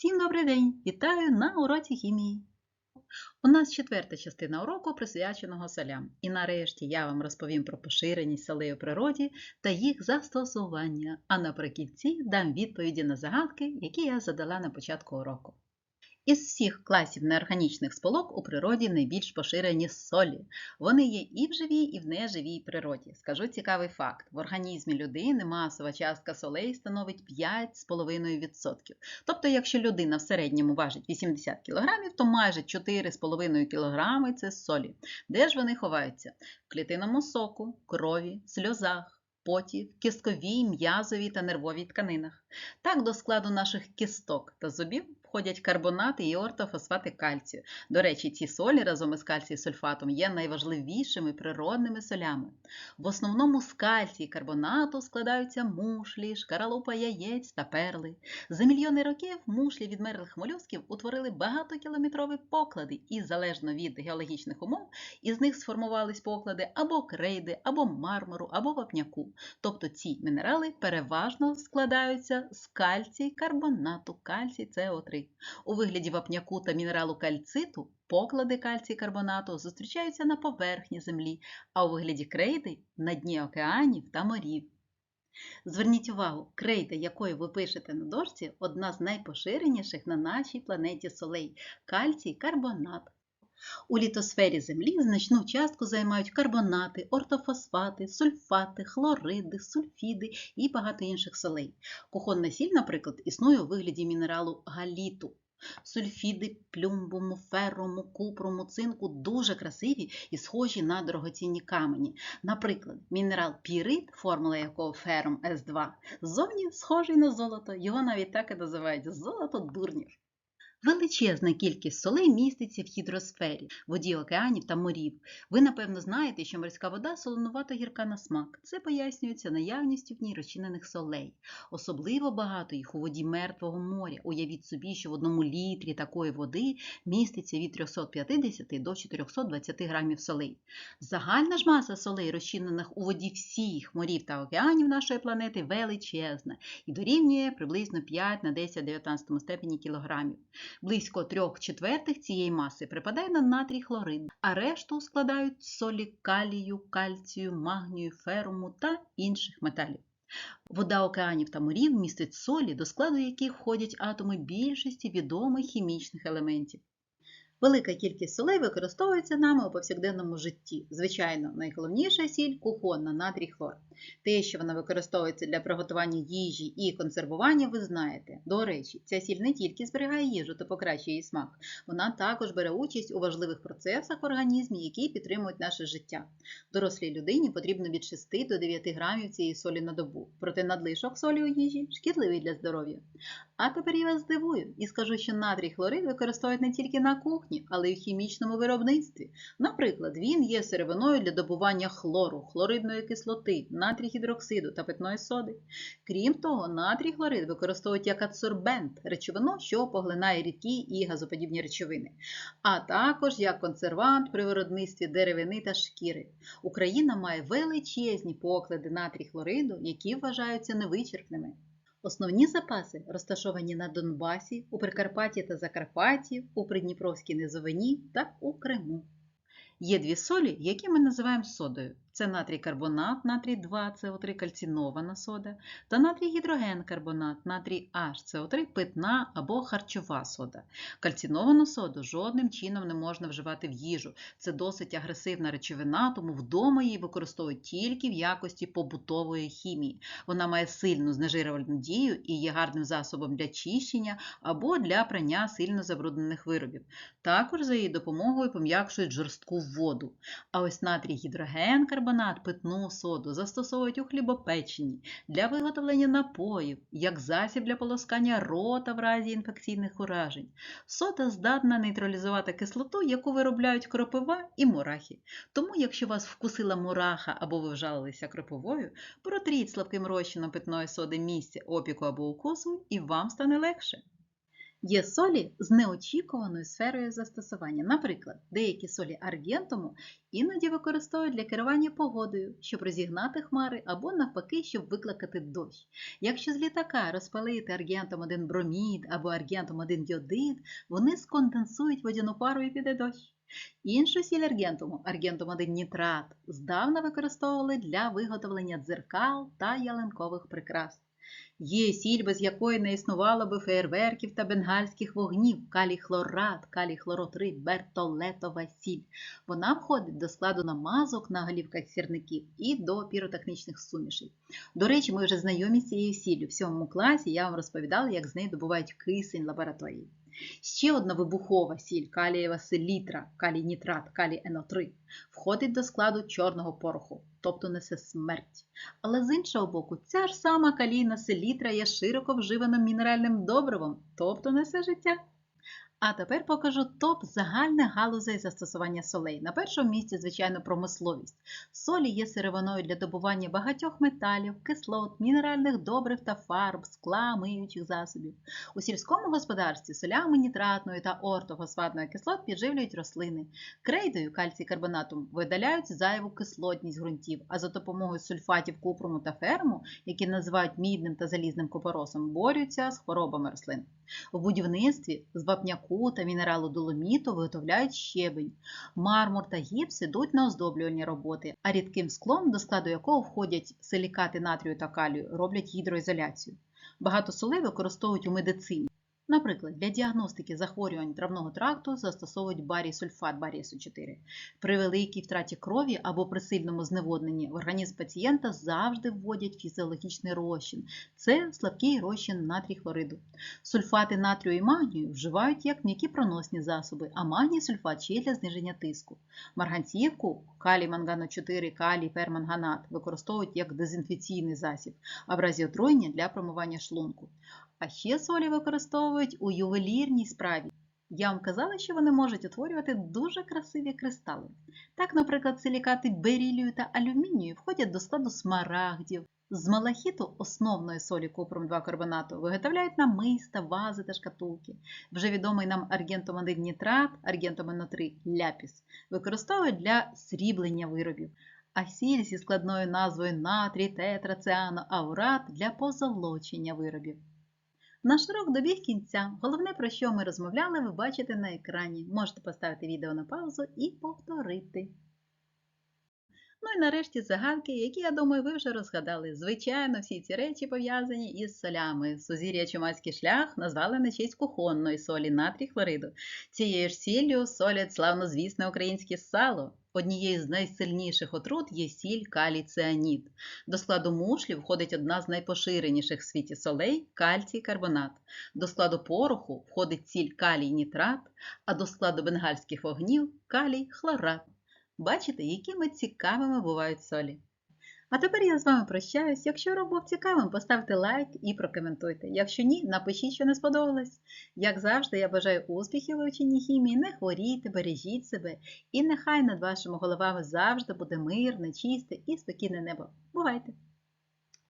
Всім добрий день! Вітаю на уроці хімії. У нас четверта частина уроку присвяченого солям. І нарешті я вам розповім про поширеність солей у природі та їх застосування, а наприкінці дам відповіді на загадки, які я задала на початку уроку. Із всіх класів неорганічних сполук у природі найбільш поширені солі. Вони є і в живій, і в неживій природі. Скажу цікавий факт: в організмі людини масова частка солей становить 5,5%. Тобто, якщо людина в середньому важить 80 кг, то майже 4,5 кг це солі. Де ж вони ховаються? В клітинному соку, крові, сльозах. Поті, в кістковій, м'язовій та нервовій тканинах. Так до складу наших кісток та зубів входять карбонати і ортофосфати кальцію. До речі, ці солі разом із кальцій-сульфатом є найважливішими природними солями. В основному з кальцій карбонату складаються мушлі, шкаралупа яєць та перли. За мільйони років мушлі відмерлих молюсків утворили багатокілометрові поклади, і залежно від геологічних умов, із них сформувались поклади або крейди, або мармуру, або вапняку. Тобто ці мінерали переважно складаються з кальцій карбонату, кальцій СО3. У вигляді вапняку та мінералу кальциту поклади кальцій карбонату зустрічаються на поверхні землі, а у вигляді крейди на дні океанів та морів. Зверніть увагу, крейда, якою ви пишете на дошці, одна з найпоширеніших на нашій планеті солей кальцій карбонат. У літосфері Землі значну частку займають карбонати, ортофосфати, сульфати, хлориди, сульфіди і багато інших солей. Кухонна сіль, наприклад, існує у вигляді мінералу галіту. Сульфіди плюмбуму, феруму, купруму, цинку дуже красиві і схожі на дорогоцінні камені. Наприклад, мінерал пірит, формула якого ферум С2, ззовні схожий на золото, його навіть так і називають золото дурнів. Величезна кількість солей міститься в гідросфері, воді океанів та морів. Ви, напевно, знаєте, що морська вода солонувато гірка на смак. Це пояснюється наявністю в ній розчинених солей. Особливо багато їх у воді Мертвого моря. Уявіть собі, що в одному літрі такої води міститься від 350 до 420 грамів солей. Загальна ж маса солей, розчинених у воді всіх морів та океанів нашої планети, величезна і дорівнює приблизно 5 на 10 19 степені кілограмів. Близько трьох четвертих цієї маси припадає на натрій хлорид, а решту складають солі калію, кальцію, магнію, феруму та інших металів. Вода океанів та морів містить солі, до складу яких входять атоми більшості відомих хімічних елементів. Велика кількість солей використовується нами у повсякденному житті. Звичайно, найголовніша сіль кухонна натрій хлор. Те, що вона використовується для приготування їжі і консервування, ви знаєте. До речі, ця сіль не тільки зберігає їжу та покращує її смак, вона також бере участь у важливих процесах в організмі, які підтримують наше життя. Дорослій людині потрібно від 6 до 9 грамів цієї солі на добу. Проте надлишок солі у їжі шкідливий для здоров'я. А тепер я вас здивую і скажу, що натрій хлорид використовують не тільки на кухні, але й в хімічному виробництві. Наприклад, він є сировиною для добування хлору, хлоридної кислоти, натрій гідроксиду та питної соди. Крім того, натрій хлорид використовують як адсорбент, речовину, що поглинає рідкі і газоподібні речовини, а також як консервант при виробництві деревини та шкіри. Україна має величезні поклади натрій хлориду, які вважаються невичерпними. Основні запаси розташовані на Донбасі, у Прикарпатті та Закарпатті, у Придніпровській низовині та у Криму. Є дві солі, які ми називаємо содою. Це натрій карбонат, натрій 2 СО3 кальцінована сода та натрій гідрогенкарбонат, натрій HCO3 питна або харчова сода. Кальціновану соду жодним чином не можна вживати в їжу. Це досить агресивна речовина, тому вдома її використовують тільки в якості побутової хімії. Вона має сильну знежирювальну дію і є гарним засобом для чищення або для прання сильно забруднених виробів. Також за її допомогою пом'якшують жорстку воду. А ось натрій гідрогенкарбонат карбонат, питну соду застосовують у хлібопеченні для виготовлення напоїв, як засіб для полоскання рота в разі інфекційних уражень. Сода здатна нейтралізувати кислоту, яку виробляють кропива і мурахи. Тому, якщо вас вкусила мураха або ви вжалилися кропивою, протріть слабким розчином питної соди місце опіку або укусу, і вам стане легше. Є солі з неочікуваною сферою застосування. Наприклад, деякі солі аргентуму іноді використовують для керування погодою, щоб розігнати хмари або навпаки, щоб викликати дощ. Якщо з літака розпалити аргентум 1 бромід або аргентум 1 йодид, вони сконденсують водяну пару і піде дощ. Іншу сіль аргентуму, аргентум 1 нітрат, здавна використовували для виготовлення дзеркал та ялинкових прикрас. Є сіль, без якої не існувало би феєрверків та бенгальських вогнів, калій-хлорат, калій-хлоротри, бертолетова сіль. Вона входить до складу намазок на голівках сірників і до піротехнічних сумішей. До речі, ми вже знайомі з цією сіллю. В сьомому класі я вам розповідала, як з неї добувають кисень лабораторії. Ще одна вибухова сіль калієва селітра, калій нітрат, калій НО3 входить до складу чорного пороху, тобто несе смерть. Але з іншого боку, ця ж сама калійна селітра є широко вживаним мінеральним добривом, тобто несе життя. А тепер покажу топ загальних галузей застосування солей. На першому місці, звичайно, промисловість. Солі є сировиною для добування багатьох металів, кислот, мінеральних добрив та фарб, скла, миючих засобів. У сільському господарстві солями нітратної та ортофосфатної кислот підживлюють рослини. Крейдою кальцій карбонатум видаляють зайву кислотність ґрунтів, а за допомогою сульфатів купруму та ферму, які називають мідним та залізним купоросом, борються з хворобами рослин. У будівництві з вапняку та мінералу доломіту виготовляють щебень. Мармур та гіпс ідуть на оздоблювальні роботи, а рідким склом, до складу якого входять силікати натрію та калію, роблять гідроізоляцію. Багато солей використовують у медицині. Наприклад, для діагностики захворювань травного тракту застосовують барій-сульфат барію 4 При великій втраті крові або при сильному зневодненні в організм пацієнта завжди вводять фізіологічний розчин. Це слабкий розчин натрій хлориду. Сульфати натрію і магнію вживають як м'які проносні засоби, а магній сульфат ще й для зниження тиску. Марганцівку, калій мангану 4 калій перманганат використовують як дезінфекційний засіб, а в разі отруєння для промивання шлунку. А ще солі використовують у ювелірній справі. Я вам казала, що вони можуть утворювати дуже красиві кристали. Так, наприклад, силікати берілію та алюмінію входять до складу смарагдів. З малахіту основної солі купром 2 карбонату виготовляють намиста, вази та шкатулки. Вже відомий нам аргентум 1 нітрат, аргентум НО3 ляпіс використовують для сріблення виробів. А сіль зі складною назвою натрій, тетрациано, аурат для позолочення виробів. Наш урок добіг кінця. Головне, про що ми розмовляли, ви бачите на екрані. Можете поставити відео на паузу і повторити. Ну і нарешті загадки, які, я думаю, ви вже розгадали. Звичайно, всі ці речі пов'язані із солями. Сузір'я Чумацький шлях назвали на честь кухонної солі натрій хлориду. Цією ж сіллю солять славнозвісне українське сало. Однією з найсильніших отрут є сіль калій цианід. До складу мушлі входить одна з найпоширеніших в світі солей кальцій карбонат. До складу пороху входить сіль калій нітрат, а до складу бенгальських вогнів калій хлорат. Бачите, якими цікавими бувають солі. А тепер я з вами прощаюсь. Якщо урок був цікавим, поставте лайк і прокоментуйте. Якщо ні, напишіть, що не сподобалось. Як завжди, я бажаю успіхів у вченні хімії, не хворійте, бережіть себе, і нехай над вашими головами завжди буде мирне, чисте і спокійне небо. Бувайте!